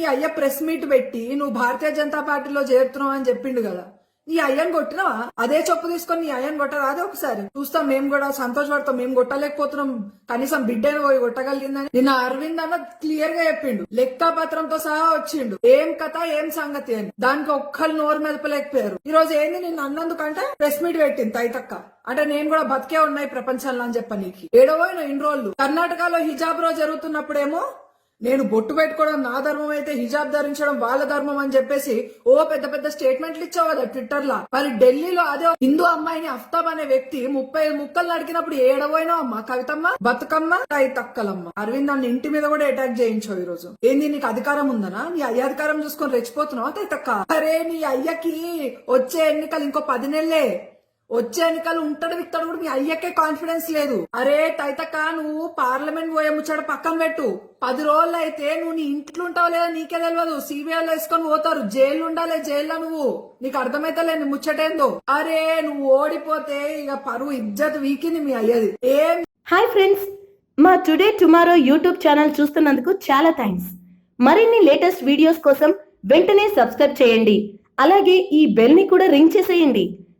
నీ అయ్య press meet పెట్టి నువ్వు భారతీయ జనతా పార్టీలో చేరుతున్నావు అని చెప్పిండు కదా. నీ అయ్యని కొట్టినావా? అదే చెప్పు తీసుకొని నీ అయ్యని కొట్టరాదే ఒకసారి. చూస్తాం మేము కూడా సంతోషపడతాం. మేము కొట్టలేకపోతున్నాం. కనీసం బిడ్డను పోయి కొట్టగలిగిందని. నిన్న అరవింద్ అన్న క్లియర్గా చెప్పిండు. లెక్క పత్రంతో సహా వచ్చిండు. ఏం కథ ఏం సంగతి అని. దానికి ఒక్కళ్ళు నోరు మెదపలేకపోయారు. ఈ రోజు ఏంది నిన్ను అన్నందుకంటే ప్రెస్ మీట్ పెట్టింది తైతక్క. అంటే నేను కూడా బతికే ఉన్నాయి ప్రపంచంలో అని చెప్పనీకి. ఏడవ ఇన్ని రోజులు. కర్ణాటకలో హిజాబ్ రోజు జరుగుతున్నప్పుడేమో నేను బొట్టు పెట్టుకోవడం నా ధర్మం అయితే హిజాబ్ ధరించడం వాళ్ళ ధర్మం అని చెప్పేసి ఓ పెద్ద పెద్ద స్టేట్మెంట్లు ఇచ్చావు కదా ట్విట్టర్ లా మరి ఢిల్లీలో అదే హిందూ అమ్మాయిని అఫ్తాబ్ అనే వ్యక్తి ముప్పై ముక్కలు నడికినప్పుడు ఏడవైనా అమ్మ కవితమ్మ బతుకమ్మ తై తక్కలమ్మ. అరవింద్ నన్ను ఇంటి మీద కూడా అటాక్ చేయించావు ఈ రోజు ఏంది నీకు అధికారం ఉందనా? నీ అయ్య అధికారం చూసుకొని రెచ్చిపోతున్నావు? తై తక్క. అరే నీ అయ్యకి వచ్చే ఎన్నికలు ఇంకో పది నెలలే. వచ్చే ఎన్నికలు ఉంటాడు విక్తాడు కూడా మీ అయ్యకే కాన్ఫిడెన్స్ లేదు. అరే తైతక్క నువ్వు పార్లమెంట్ పోయే ముచ్చాడు పక్కన పెట్టు. పది రోజులు అయితే నువ్వు నీ ఇంట్లో ఉంటావు లేదా నీకే తెలియదు సిబిఐలో వేసుకొని పోతారు. జైలు ఉండాలి జైల్లో నువ్వు. నీకు అర్థమైతలే లేని ముచ్చటేందో. అరే నువ్వు ఓడిపోతే ఇక పరువు ఇజ్జత్ వీకింది మీ అయ్యది. ఏం హాయ్ ఫ్రెండ్స్ మా టుడే టుమారో యూట్యూబ్ ఛానల్ చూస్తున్నందుకు చాలా థ్యాంక్స్ మరిన్ని లేటెస్ట్ వీడియోస్ కోసం వెంటనే సబ్స్క్రైబ్ చేయండి. అలాగే ఈ బెల్ని కూడా రింగ్ చేసేయండి.